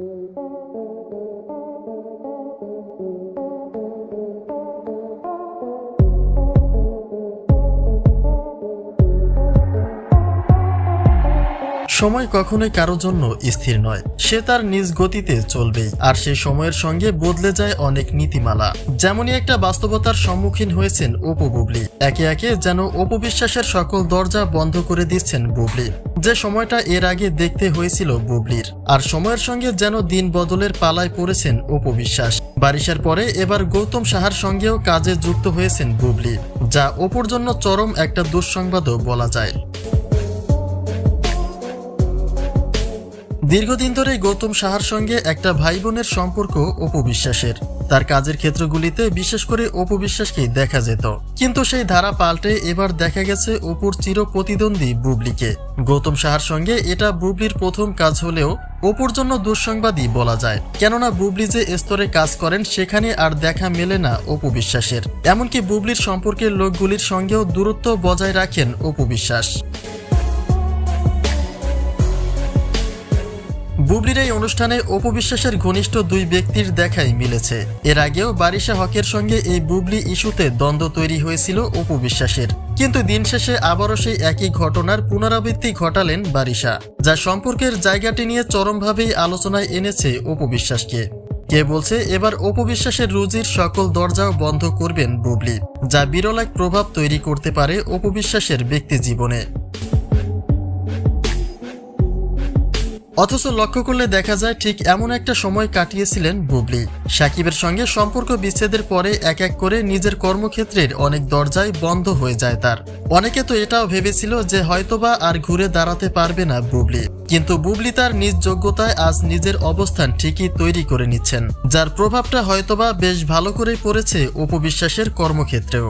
Música সময় কখনোই কারও জন্য স্থির নয়। সে তার নিজ গতিতে চলবেই, আর সেই সময়ের সঙ্গে বদলে যায় অনেক নীতিমালা। যেমনই একটা বাস্তবতার সম্মুখীন হয়েছেন অপু বুবলি, একে একে যেন অপবিশ্বাসের সকল দরজা বন্ধ করে দিচ্ছেন বুবলি, যে সময়টা এর আগে দেখতে হয়েছিল বুবলির। আর সময়ের সঙ্গে যেন দিন বদলের পালায় পড়েছেন অপবিশ্বাস বারিশার পরে এবার গৌতম সাহার সঙ্গেও কাজে যুক্ত হয়েছেন বুবলি, যা অপুর জন্য চরম একটা দুঃসংবাদও বলা যায়। দীর্ঘদিন ধরে গৌতম সাহার সঙ্গে একটা ভাই বোনের সম্পর্ক অপবিশ্বাসের। তার কাজের ক্ষেত্রগুলিতে বিশেষ করে অপবিশ্বাসকেই দেখা যেত। কিন্তু সেই ধারা পাল্টে এবার দেখা গেছে অপুর চির প্রতিদ্বন্দ্বী বুবলিকে। গৌতম সাহার সঙ্গে এটা বুবলির প্রথম কাজ হলেও অপুর জন্য দুঃসংবাদই বলা যায়। কেননা বুবলি যে স্তরে কাজ করেন, সেখানে আর দেখা মেলে না অপবিশ্বাসের। এমনকি বুবলির সম্পর্কের লোকগুলির সঙ্গেও দূরত্ব বজায় রাখেন অপবিশ্বাস। বুবলির এই অনুষ্ঠানে অপবিশ্বাসের ঘনিষ্ঠ দুই ব্যক্তির দেখাই মিলেছে। এর আগেও বারিশা হকের সঙ্গে এই বুবলি ইস্যুতে দ্বন্দ্ব তৈরি হয়েছিল অপবিশ্বাসের। কিন্তু দিন শেষে আবারও সেই একই ঘটনার পুনরাবৃত্তি ঘটালেন বারিশা, যা সম্পর্কের জায়গাটি নিয়ে চরমভাবেই আলোচনায় এনেছে অপবিশ্বাসকে। কে বলছে এবার অপবিশ্বাসের রুজির সকল দরজাও বন্ধ করবেন বুবলি, যা বিরল এক প্রভাব তৈরি করতে পারে অপবিশ্বাসের ব্যক্তি জীবনে। অথচ লক্ষ্য করলে দেখা যায় ঠিক এমন একটা সময় কাটিয়েছিলেন বুবলি। সাকিবের সঙ্গে সম্পর্ক বিচ্ছেদের পরে এক এক করে নিজের কর্মক্ষেত্রের অনেক দরজাই বন্ধ হয়ে যায় তার। অনেকে তো এটাও ভেবেছিল যে হয়তোবা আর ঘুরে দাঁড়াতে পারবে না বুবলি। কিন্তু বুবলি তার নিজ যোগ্যতায় আজ নিজের অবস্থান ঠিকই তৈরি করে নিচ্ছেন, যার প্রভাবটা হয়তোবা বেশ ভালো করেই পড়েছে উপবিশ্বাসের কর্মক্ষেত্রেও।